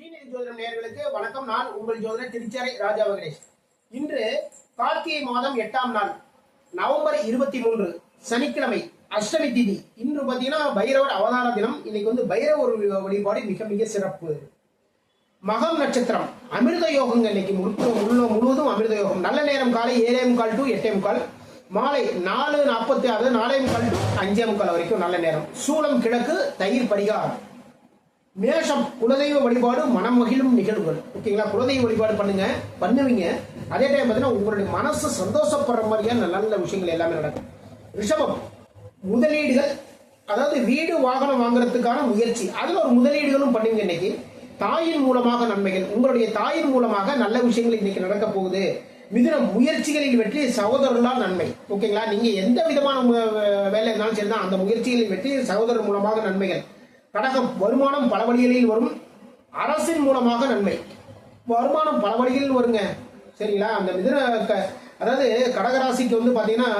ஸ்ரீநிதி ஜோதிடம் நேர்களுக்கு வணக்கம். நான் உங்கள் ஜோதிடர் திருச்சேரை ராஜா வெங்கடேஷ் இன்று கார்த்திகை மாதம் எட்டாம் நாள் நவம்பர் இருபத்தி மூன்று சனிக்கிழமை அஷ்டமி திதி. இன்று பார்த்தீங்கன்னா பைரவர் அவதார தினம். இன்னைக்கு வந்து பைரவர் வழிபாடு மிக மிக சிறப்பு. மகம் நட்சத்திரம் அமிர்த யோகங்க இன்னைக்கு முழு முழுவதும் அமிர்த யோகம். நல்ல நேரம் காலை ஏழே முக்கால் டு எட்டே முக்கால். மாலை நாலு நாற்பத்தி ஆறு நாலே முக்கால் டு அஞ்சே முக்கால் வரைக்கும் நல்ல நேரம். சூளம் கிழக்கு தயிர் பரிகாரம் மேஷம் குலதெய்வ வழிபாடு மனம் மகிழும் நிகழ்வுகள். ஓகேங்களா? குலதெய்வ வழிபாடு பண்ணுங்க பண்ணுவீங்க. அதே டைம் பார்த்தீங்கன்னா உங்களுடைய மனசு சந்தோஷப்படுற மாதிரியான நல்ல நல்ல விஷயங்கள் எல்லாமே நடக்கும். ரிஷபம் முதலீடுகள் அதாவது வீடு வாகனம் வாங்குறதுக்கான முயற்சி. அதுல ஒரு முதலீடுகளும் பண்ணுவீங்க இன்னைக்கு. தாயின் மூலமாக நன்மைகள். உங்களுடைய தாயின் மூலமாக நல்ல விஷயங்கள் இன்னைக்கு நடக்க போகுது. மிதுன முயற்சிகளில் வெற்றி சகோதரர்களால் நன்மை. ஓகேங்களா? நீங்க எந்த விதமான வேலை இருந்தாலும் சரிதான். அந்த முயற்சிகளில் வெற்றி சகோதரர் மூலமாக நன்மைகள். கடகம் வருமானம் பல வழிகளில் வரும். அரசின் மூலமாக நன்மை. வருமானம் பல வழிகளில் வருங்க. சரிங்களா? அந்த மிதன அதாவது கடகராசிக்கு வந்து பார்த்தீங்கன்னா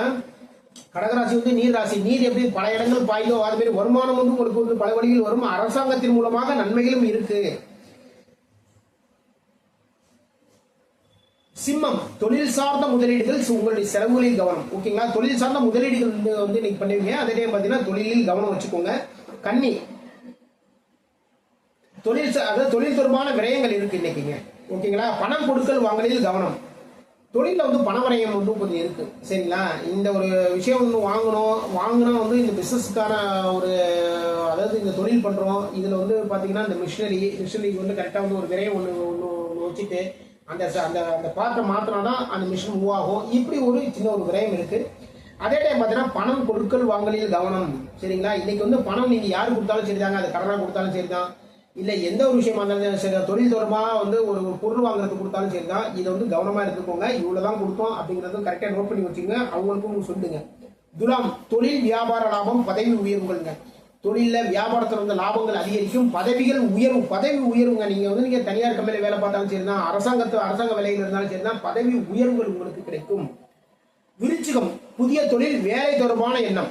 கடகராசி வந்து நீர் ராசி நீர் எப்படி பல இடங்கள் பாய்ந்தோ அது மாதிரி வருமானம் வந்து உங்களுக்கு வந்து பல வழியில் வரும். அரசாங்கத்தின் மூலமாக நன்மைகளும் இருக்கு. சிம்மம் தொழில் சார்ந்த முதலீடுகள் உங்களுடைய செலவுகளில் கவனம். ஓகேங்களா? தொழில் சார்ந்த முதலீடுகள் வந்து வந்து இன்னைக்கு பண்ணுவீங்க அதே டைம் பார்த்தீங்கன்னா தொழிலில் கவனம் வச்சுக்கோங்க. கன்னி தொழில் அதாவது தொழில் தொடர்பான விரயங்கள் இருக்கு இன்னைக்குங்க ஓகேங்களா? பணம் கொடுக்கல் வாங்கலில் கவனம். தொழிலில் வந்து பண விரயம் வந்து கொஞ்சம் இருக்கு. சரிங்களா? இந்த ஒரு விஷயம் ஒன்று வாங்கணும். வாங்கினா வந்து இந்த பிஸ்னஸ்க்கான ஒரு அதாவது இந்த தொழில் பண்ணுறோம் இதில் வந்து பார்த்தீங்கன்னா இந்த மிஷினரி மிஷினரிக்கு வந்து கரெக்டாக வந்து ஒரு விரயம் ஒன்று ஒன்று ஒன்று வச்சுட்டு அந்த அந்த அந்த பாட்டை மாத்தினா தான் அந்த மிஷின் மூவ் ஆகும். இப்படி ஒரு சின்ன ஒரு விரயம் இருக்கு. அதே டைம் பார்த்தீங்கன்னா பணம் கொடுக்கல் வாங்கலில் கவனம். சரிங்களா? இன்னைக்கு வந்து பணம் நீங்கள் யார் கொடுத்தாலும் சரிதாங்க. அது கடனாக கொடுத்தாலும் சரிதான். இல்லை எந்த ஒரு விஷயமா இருந்தாலும் சரி தொழில் தொடர்பாக வந்து ஒரு பொருள் வாங்குறதுக்கு கொடுத்தாலும் சரி தான் இதை வந்து கவனமாக எடுத்துக்கோங்க. இவ்வளோ தான் கொடுத்தோம் அப்படிங்கறதும் கரெக்டாக நோட் பண்ணி வச்சுங்க. அவங்களுக்கும் சொல்லுங்க. துலாம் தொழில் வியாபார லாபம் பதவி உயர்வுகள்ங்க தொழிலில் வியாபாரத்தில் வந்து லாபங்கள் அதிகரிக்கும். பதவிகள் உயர்வு பதவி உயர்வுங்க நீங்கள் வந்து நீங்கள் தனியார் கம்பெனியில் வேலை பார்த்தாலும் சரிதான். அரசாங்கத்து அரசாங்க வேலையில் இருந்தாலும் சரிதான். பதவி உயர்வுகள் உங்களுக்கு கிடைக்கும். விருச்சிகம் புதிய தொழில் வேலை தொடர்பான எண்ணம்.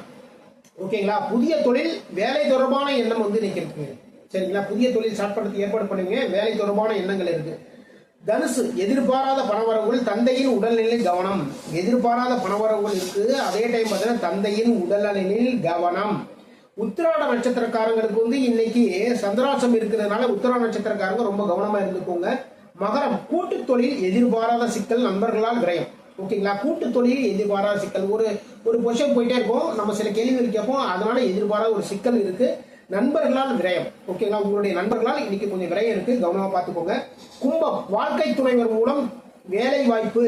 ஓகேங்களா? புதிய தொழில் வேலை தொடர்பான எண்ணம் வந்து இன்னைக்கு இருக்குங்க. சரிங்களா? புதிய தொழில் ஸ்டார்ட் பண்ணுறதுக்கு ஏற்பாடு பண்ணுவீங்க வேலை தொடர்பான எண்ணங்கள் இருக்கு. தனுசு எதிர்பாராத பணவரவுகள் தந்தையின் உடல்நிலை கவனம். எதிர்பாராத பணவரவுகள் இருக்கு. அதே டைம் பார்த்தீங்கன்னா தந்தையின் உடல்நிலையில் கவனம். உத்திராட நட்சத்திரக்காரங்களுக்கு வந்து இன்னைக்கு சந்திராசம் இருக்கிறதுனால உத்திராட நட்சத்திரக்காரங்க ரொம்ப கவனமா இருந்துக்கோங்க. மகரம் கூட்டு தொழில் எதிர்பாராத சிக்கல் நண்பர்களால் விரயம். ஓகேங்களா? கூட்டு தொழில் எதிர்பாராத சிக்கல். ஒரு ஒரு பொசிஷன் போயிட்டே இருக்கும். நம்ம சில கேள்விகள் கேட்போம். அதனால எதிர்பாராத ஒரு சிக்கல் இருக்குது நண்பர்களால் விரயம். ஓகேங்களா உங்களுடைய நண்பர்களால் இன்னைக்கு கொஞ்சம் விரயம் இருக்கு. கவனமா பார்த்துக்கோங்க. கும்பம் வாழ்க்கை துணைவர் மூலம் வேலை வாய்ப்பு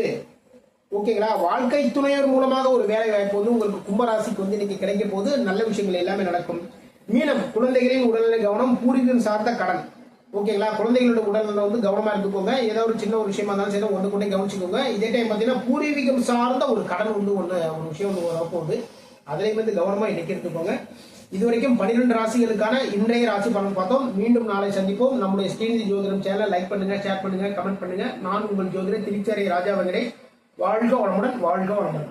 ஓகேங்களா வாழ்க்கை துணையர் மூலமாக ஒரு வேலை வாய்ப்பு வந்து உங்களுக்கு கும்பராசிக்கு வந்து இன்னைக்கு கிடைக்கும் போது நல்ல விஷயங்கள் எல்லாமே நடக்கும். மீனம் குழந்தைகளின் உடல்நிலை கவனம் பூர்வீகம் சார்ந்த கடன். ஓகேங்களா குழந்தைகளோட உடல்நிலை வந்து கவனமா இருந்துக்கோங்க ஏதோ ஒரு சின்ன ஒரு விஷயமா இருந்தாலும் சரி ஒன்று கொண்டே கவனிச்சுக்கோங்க. இதே டைம் பார்த்தீங்கன்னா பூர்வீகம் சார்ந்த ஒரு கடன் வந்து ஒன்று ஒரு விஷயம் ஒன்று வரப்போகுது. அதுலேயும் வந்து கவனமா இன்னைக்கு எடுத்துக்கோங்க. இதுவரைக்கும் பன்னிரெண்டு ராசிகளுக்கான இன்றைய ராசி பலன் பார்த்தோம். மீண்டும் நாளை சந்திப்போம். நம்முடைய ஸ்ரீநிதி ஜோதிடம் சேனலை லைக் பண்ணுங்க ஷேர் பண்ணுங்க கமெண்ட் பண்ணுங்க. நான் உங்கள் ஜோதிடர் திருச்சேரை ராஜா வெங்கடே வாழ்க வளமுடன் வாழ்க வளமுடன்.